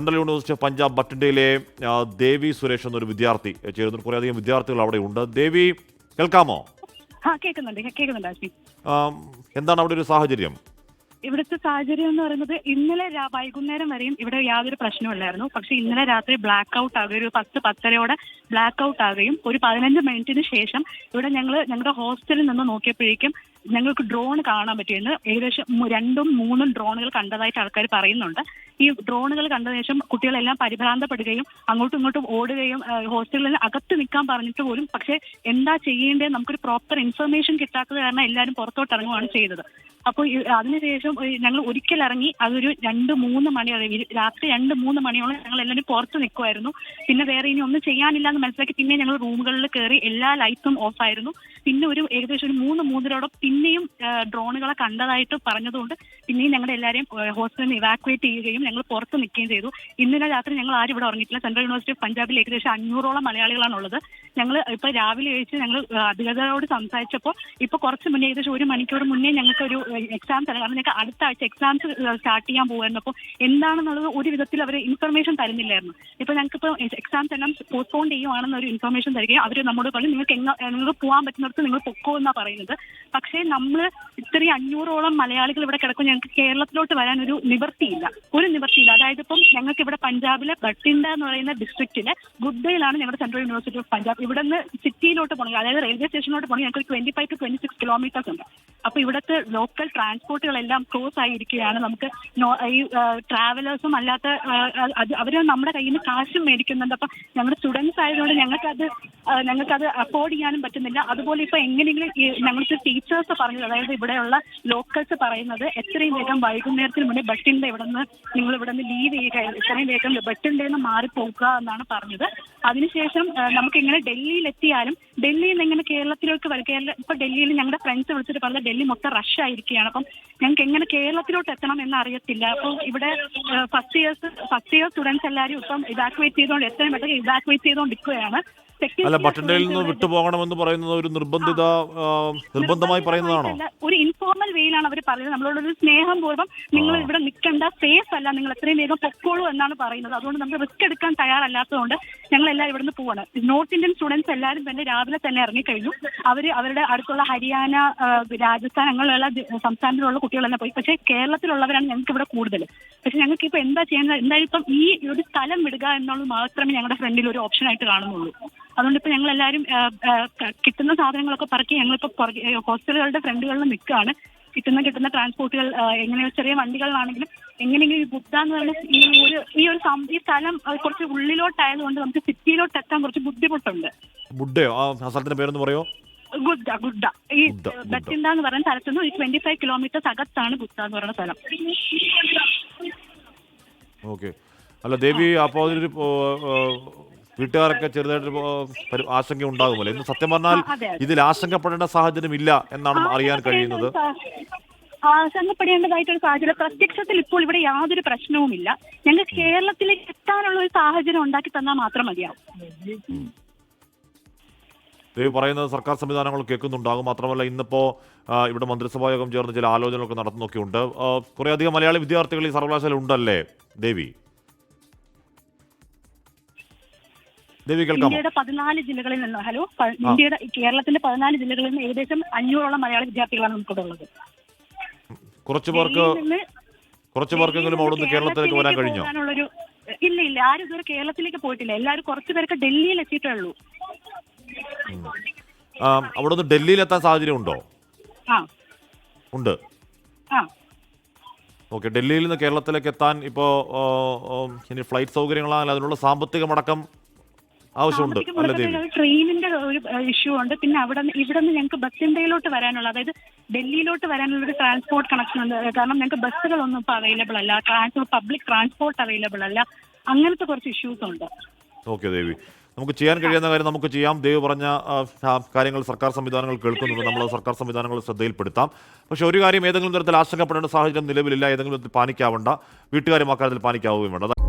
Central university of Punjab ബട്ടിൻഡയിലെ ദേവി സുരേഷ് എന്നൊരു വിദ്യാർത്ഥി ചേരുന്നു കുറേയധികം വിദ്യാർത്ഥികൾ അവിടെ ഉണ്ട്. ദേവി കേൾക്കാമോ? എന്താണ് അവിടെ ഒരു സാഹചര്യം? ഇവിടുത്തെ സാഹചര്യം എന്ന് പറയുന്നത് ഇന്നലെ വൈകുന്നേരം വരെയും ഇവിടെ യാതൊരു പ്രശ്നമില്ലായിരുന്നു പക്ഷെ ഇന്നലെ രാത്രി ബ്ലാക്ക് ഔട്ട് ആകുകയും ഒരു പത്ത് പത്തരയോടെ ബ്ലാക്ക് ഔട്ട് ആകുകയും ഒരു പതിനഞ്ച് മിനിറ്റിന് ശേഷം ഇവിടെ ഞങ്ങൾ ഞങ്ങളുടെ ഹോസ്റ്റലിൽ നിന്ന് നോക്കിയപ്പോഴേക്കും ഞങ്ങൾക്ക് ഡ്രോൺ കാണാൻ പറ്റിയെന്ന് ഏകദേശം രണ്ടും മൂന്നും ഡ്രോണുകൾ കണ്ടതായിട്ട് ആൾക്കാർ പറയുന്നുണ്ട്. ഈ ഡ്രോണുകൾ കണ്ട ശേഷം കുട്ടികളെല്ലാം പരിഭ്രാന്തപ്പെടുകയും അങ്ങോട്ടും ഇങ്ങോട്ടും ഓടുകയും ഹോസ്റ്റലിൽ അകത്ത് നിൽക്കാൻ പറഞ്ഞിട്ട് പോലും പക്ഷെ എന്താ ചെയ്യേണ്ടത്? നമുക്കൊരു പ്രോപ്പർ ഇൻഫർമേഷൻ കിട്ടാത്തത് കാരണം എല്ലാവരും പുറത്തോട്ട് ഇറങ്ങുകയാണ് ചെയ്തത് അപ്പോൾ അതിനുശേഷം ഞങ്ങൾ ഒരിക്കൽ ഇറങ്ങി അതൊരു രണ്ട് മൂന്ന് മണി രാത്രി രണ്ട് മൂന്ന് മണിയോളം ഞങ്ങൾ എല്ലാവരും പുറത്ത് നിൽക്കുമായിരുന്നു പിന്നെ വേറെ ഇനി ഒന്നും ചെയ്യാനില്ല എന്ന് മനസ്സിലാക്കി പിന്നെ ഞങ്ങൾ റൂമുകളിൽ കയറി എല്ലാ ലൈറ്റും ഓഫ് ആയിരുന്നു. പിന്നെ ഒരു ഏകദേശം ഒരു മൂന്ന് മൂന്നരോടെ പിന്നെയും ഡ്രോണുകളെ കണ്ടതായിട്ട് പറഞ്ഞതുകൊണ്ട് പിന്നെയും ഞങ്ങളുടെ എല്ലാവരെയും ഹോസ്റ്റലിൽ നിന്ന് ഇവാക്വേറ്റ് ചെയ്യുകയും ഞങ്ങൾ പുറത്ത് നിൽക്കുകയും ചെയ്തു. ഇന്നലെ രാത്രി ഞങ്ങൾ ആരും ഇവിടെ ഉറങ്ങിയിട്ടില്ല. സെൻട്രൽ യൂണിവേഴ്സിറ്റി ഓഫ് പഞ്ചാബിൽ ഏകദേശം അഞ്ഞൂറോളം മലയാളികളാണുള്ളത്. ഞങ്ങൾ ഇപ്പൊ രാവിലെ കഴിച്ച് ഞങ്ങൾ അധികൃതരോട് സംസാരിച്ചപ്പോൾ ഇപ്പൊ കുറച്ച് മുന്നേ ഏകദേശം ഒരു മണിക്കൂർ മുന്നേ ഞങ്ങൾക്ക് ഒരു എക്സാം തരാം ഞങ്ങൾക്ക് അടുത്ത ആഴ്ച എക്സാംസ് സ്റ്റാർട്ട് ചെയ്യാൻ പോകുമായിരുന്നു അപ്പോൾ എന്താണെന്നുള്ളത് ഒരു വിധത്തിൽ അവർ ഇൻഫർമേഷൻ തരുന്നില്ലായിരുന്നു. ഇപ്പൊ ഞങ്ങൾക്ക് ഇപ്പൊ എക്സാംസ് എല്ലാം പോസ്റ്റ്പോൺ ചെയ്യുവാണെന്ന് ഒരു ഇൻഫർമേഷൻ തരികയും അവർ നമ്മോട് പറഞ്ഞു നിങ്ങൾക്ക് എങ്ങ നിങ്ങൾക്ക് പോകാൻ പറ്റുന്നിടത്ത് നിങ്ങൾ പൊക്കോ എന്നാ പറയുന്നത്. പക്ഷേ നമ്മൾ ഇത്രയും അഞ്ഞൂറോളം മലയാളികൾ ഇവിടെ കിടക്കും ഞങ്ങൾക്ക് കേരളത്തിലോട്ട് വരാൻ ഒരു നിവർത്തിയില്ല ഒരു നിവർത്തിയില്ല അതായത് ഇപ്പം ഞങ്ങൾക്ക് ഇവിടെ പഞ്ചാബിലെ ബട്ടിണ്ട എന്ന് പറയുന്ന ഡിസ്ട്രിക്റ്റിലെ ഗുഡ്ഡയിലാണ് ഞങ്ങളുടെ സെൻട്രൽ യൂണിവേഴ്സിറ്റി ഓഫ് പഞ്ചാബ്. ഇവിടെ നിന്ന് സിറ്റിയിലോട്ട് പോകണമെങ്കിൽ അതായത് റെയിൽവേ സ്റ്റേഷനിലോട്ട് പോകണമെങ്കിൽ ഞങ്ങൾക്ക് twenty five to twenty six kilometres ഉണ്ട്. അപ്പൊ ഇവിടുത്തെ ലോക്കൽ ട്രാൻസ്പോർട്ടുകളെല്ലാം ക്ലോസ് ആയിരിക്കുകയാണ്. നമുക്ക് ഈ ട്രാവലേഴ്സും അല്ലാത്ത അവർ നമ്മുടെ കയ്യിൽ നിന്ന് കാശും മേടിക്കുന്നുണ്ട്. അപ്പൊ ഞങ്ങളുടെ സ്റ്റുഡൻസ് ആയതുകൊണ്ട് ഞങ്ങൾക്കത് ഞങ്ങൾക്ക് ഞങ്ങൾക്കത് അഫോർഡ് ചെയ്യാനും പറ്റുന്നില്ല. അതുപോലെ ഇപ്പൊ എങ്ങനെയെങ്കിലും ഞങ്ങൾക്ക് ടീച്ചേഴ്സ് പറഞ്ഞത് അതായത് ഇവിടെയുള്ള ലോക്കൽസ് പറയുന്നത് എത്രയും വേഗം വൈകുന്നേരത്തിന് മുന്നേ ബട്ടിന്റെ ഇവിടെ നിന്ന് നിങ്ങൾ ഇവിടെ നിന്ന് ലീവ് ചെയ്യുക. എത്രയും വേഗം ബട്ടിന്റെ നിന്ന് മാറിപ്പോകുക എന്നാണ് പറഞ്ഞത്. അതിനുശേഷം നമുക്ക് എങ്ങനെ ഡൽഹിയിൽ എത്തിയാലും ഡൽഹിയിൽ നിന്ന് എങ്ങനെ കേരളത്തിലേക്ക് വരും. കേരള ഇപ്പൊ ഡൽഹിയിൽ ഞങ്ങളുടെ ഫ്രണ്ട്സ് വിളിച്ചിട്ട് പറഞ്ഞത് ഡൽഹി മൊത്തം റഷ് ആയിരിക്കുകയാണ്. അപ്പം ഞങ്ങൾക്ക് എങ്ങനെ കേരളത്തിലോട്ട് എത്തണം എന്ന് അറിയത്തില്ല അപ്പം ഇവിടെ first years first year students എല്ലാവരും ഇപ്പം ഇവാക്വേറ്റ് ചെയ്തുകൊണ്ട് എത്രയും പെട്ടെന്ന് ഇവാക്വേറ്റ് ചെയ്തുകൊണ്ടിരിക്കുകയാണ് അല്ല ബട്ടണ്ടയിൽ നിന്ന് വിട്ടുപോകണമെന്ന് പറയുന്നത് ഒരു നിർബന്ധിത നിർബന്ധമായി പറയുന്നതാണോ? ഒരു ഇൻഫോർമൽ വേയിലാണ് അവർ പറയുന്നത്. നമ്മളോടൊരു സ്നേഹം പൂർവം നിങ്ങൾ ഇവിടെ നിൽക്കേണ്ട സേഫ് അല്ല. നിങ്ങൾ എത്രയും വേഗം പൊക്കോളൂ എന്നാണ് പറയുന്നത്. അതുകൊണ്ട് നമ്മൾ റിസ്ക് എടുക്കാൻ തയ്യാറല്ലാത്തതുകൊണ്ട് ഞങ്ങൾ എല്ലാവരും ഇവിടുന്ന് പോവാണ്. നോർത്ത് ഇന്ത്യൻ സ്റ്റുഡൻസ് എല്ലാവരും തന്നെ രാവിലെ തന്നെ ഇറങ്ങിക്കഴിഞ്ഞു. അവർ അവരുടെ അടുത്തുള്ള ഹരിയാന രാജസ്ഥാൻ അങ്ങനെയുള്ള സംസ്ഥാനത്തിലുള്ള സംസ്ഥാനത്തിലുള്ള കുട്ടികളെല്ലാം പോയി. പക്ഷേ കേരളത്തിലുള്ളവരാണ് ഞങ്ങൾക്ക് ഇവിടെ കൂടുതൽ. പക്ഷെ ഞങ്ങൾക്ക് ഇപ്പൊ എന്താ ചെയ്യുന്നത്? എന്തായാലും ഇപ്പം ഈ ഒരു സ്ഥലം വിടുക എന്നുള്ളത് മാത്രമേ ഞങ്ങളുടെ ഫ്രണ്ടിൽ ഒരു ഓപ്ഷൻ ആയിട്ട് കാണുന്നുള്ളൂ. അതുകൊണ്ട് ഇപ്പൊ ഞങ്ങൾ എല്ലാവരും കിട്ടുന്ന സാധനങ്ങളൊക്കെ പറക്കി ഞങ്ങളിപ്പോ ഇപ്പൊ ഹോസ്റ്റലുകളുടെ ഫ്രണ്ടുകളിൽ നിൽക്കുകയാണ്. കിട്ടുന്ന കിട്ടുന്ന ട്രാൻസ്പോർട്ടുകൾ എങ്ങനെ ചെറിയ വണ്ടികളിലാണെങ്കിലും എങ്ങനെയെങ്കിലും ഈ ബുദ്ധ എന്ന് പറയുന്ന ഈ ഒരു ഈ ഒരു ഈ സ്ഥലം കുറച്ച് ഉള്ളിലോട്ടായതുകൊണ്ട് നമുക്ക് സിറ്റിയിലോട്ട് എത്താൻ കുറച്ച് ബുദ്ധിമുട്ടുണ്ട്. ബുഡയോ ആ സ്ഥലത്തിന്റെ പേരൊന്ന് പറയോ? ഗുഡ ഗുഡ ഈ ഗുഡ. എന്ന് പറയുന്ന സ്ഥലത്തുനിന്ന് ഒരു ട്വന്റി ഫൈവ് കിലോമീറ്റേഴ്സ് അകത്താണ് ബുദ്ധ എന്ന് പറയുന്ന സ്ഥലം. ഓക്കെ. അല്ല ദേവി അപ്പോൾ അതിലൊരു വീട്ടുകാരൊക്കെ ചെറുതായിട്ട് ആശങ്ക ഉണ്ടാകുമല്ലോ. ഇന്ന് സത്യം പറഞ്ഞാൽ. ഇതിൽ ആശങ്കപ്പെടേണ്ട സാഹചര്യം ഇല്ല എന്നാണ് അറിയാൻ കഴിയുന്നത്. ആശങ്കപ്പെടേണ്ടതായിട്ടൊരു സാഹചര്യം. പ്രത്യക്ഷത്തിൽ ഇപ്പോൾ ഇവിടെ യാതൊരു പ്രശ്നവുമില്ല. ഞങ്ങൾ കേരളത്തിലേക്ക് എത്താനുള്ള ഒരു സാഹചര്യം ഉണ്ടാക്കി തന്നാൽ മാത്രം മതിയാവും. ദേവി പറയുന്നത് സർക്കാർ സംവിധാനങ്ങൾ കേൾക്കുന്നുണ്ടാകും മാത്രമല്ല ഇന്നിപ്പോ ഇവിടെ മന്ത്രിസഭാ യോഗം ചേർന്ന് ചില ആലോചനകളൊക്കെ നടത്തുന്നൊക്കെയുണ്ട് കുറെ കുറേയധികം മലയാളി വിദ്യാർത്ഥികൾ ഈ സർവകലാശാല ഉണ്ടല്ലേ ദേവി? ഇന്ത്യയുടെ പതിനാല് ജില്ലകളിൽ നിന്ന് ഹലോ ഇന്ത്യയുടെ കേരളത്തിന്റെ പതിനാല് ജില്ലകളിൽ നിന്ന് ഏകദേശം അഞ്ഞൂറോളം മലയാള വിദ്യാർത്ഥികളാണ് നമുക്കിവിടെ ഉള്ളത് കുറച്ചു പേർക്ക് കുറച്ചു പേർക്കെങ്കിലും അവിടുന്ന് കേരളത്തിലേക്ക് വരാൻ കഴിഞ്ഞോ? ഇല്ല ഇല്ല ആരും ഇതുവരെ കേരളത്തിലേക്ക് പോയിട്ടില്ല. എല്ലാവരും കുറച്ചു പേർക്ക് ഡൽഹിയിൽ എത്തിയിട്ടുള്ളൂ. ആ, അവിടെ നിന്ന് ഡൽഹിയിൽ എത്താൻ സാഹചര്യം ഉണ്ടോ? ഉണ്ട്. ഓക്കെ ഡൽഹിയിൽ നിന്ന് കേരളത്തിലേക്ക് എത്താൻ ഇപ്പോൾ ഇനി ഫ്ലൈറ്റ് സൗകര്യങ്ങളാണ് അതിനുള്ള സാമ്പത്തികമടക്കം ആവശ്യമുണ്ട്. ട്രെയിനിന്റെ ഒരു ഇഷ്യൂ ഉണ്ട്. പിന്നെ അവിടെ ഇവിടെ നിന്ന് ഞങ്ങൾക്ക് ബസ്സിന്റെയിലോട്ട് വരാനുള്ള അതായത് ഡൽഹിയിലോട്ട് വരാനുള്ള ഒരു ട്രാൻസ്പോർട്ട് കണക്ഷൻ ഉണ്ട്. കാരണം ഞങ്ങൾക്ക് ബസ്സുകളൊന്നും ഇപ്പൊ അവൈലബിൾ അല്ല. ട്രാൻസ്പോർട്ട് പബ്ലിക് ട്രാൻസ്പോർട്ട് അവൈലബിൾ അല്ല. അങ്ങനത്തെ കുറച്ച് ഇഷ്യൂസ് ഉണ്ട്. ഓക്കെ ദേവി. നമുക്ക് ചെയ്യാൻ കഴിയുന്ന കാര്യം നമുക്ക് ചെയ്യാം. ദേവ് പറഞ്ഞ കാര്യങ്ങൾ സർക്കാർ സംവിധാനങ്ങൾ കേൾക്കുന്നുണ്ട്. നമ്മൾ സർക്കാർ സംവിധാനങ്ങൾ ശ്രദ്ധയിൽപ്പെടുത്താം. പക്ഷേ ഒരു കാര്യം ഏതെങ്കിലും തരത്തിൽ ആശങ്കപ്പെടേണ്ട സാഹചര്യം നിലവിലില്ല. ഏതെങ്കിലും തരത്തിൽ പാനിക്കാവണ്ട. വീട്ടുകാരും അക്കാര്യത്തിൽ പാനിക്കാവുകയും വേണ്ട.